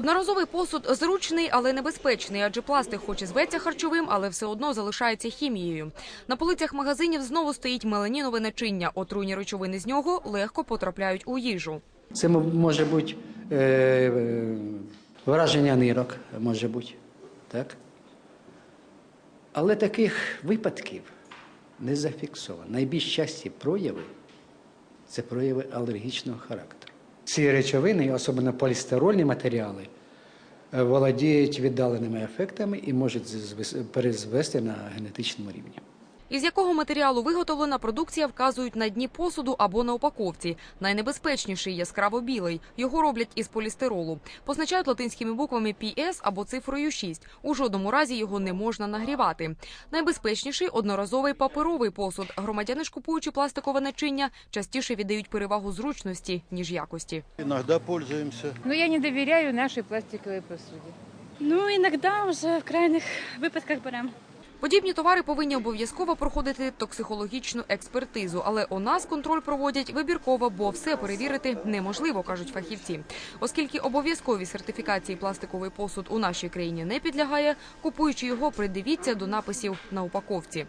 Одноразовий посуд зручний, але небезпечний, адже пластик хоч і зветься харчовим, але все одно залишається хімією. На полицях магазинів знову стоїть меламінове начиння. Отруйні речовини з нього легко потрапляють у їжу. Це може бути е, е, враження нирок, може бути. Так? Але таких випадків не зафіксовано. Найбільш часті прояви це прояви алергічного характеру. Ці речовини, особливо полістирольні матеріали, е, володіють віддаленими ефектами і можуть звес- перезвести на генетичному рівні. Із якого матеріалу виготовлена продукція вказують на дні посуду або на упаковці. Найнебезпечніший яскраво білий. Його роблять із полістиролу. Позначають латинськими буквами PS або цифрою 6. У жодному разі його не можна нагрівати. Найбезпечніший одноразовий паперовий посуд. Громадяни ж купуючи пластикове начиння, частіше віддають перевагу зручності ніж якості. Иногда пользуемся. Но я не доверяю нашей пластиковой посуде. Ну, іногда вже в крайніх випадках беремо. Подібні товари повинні обов'язково проходити токсихологічну експертизу, але у нас контроль проводять вибірково, бо все перевірити неможливо, кажуть фахівці. Оскільки обов'язкові сертифікації пластиковий посуд у нашій країні не підлягає, купуючи його, придивіться до написів на упаковці.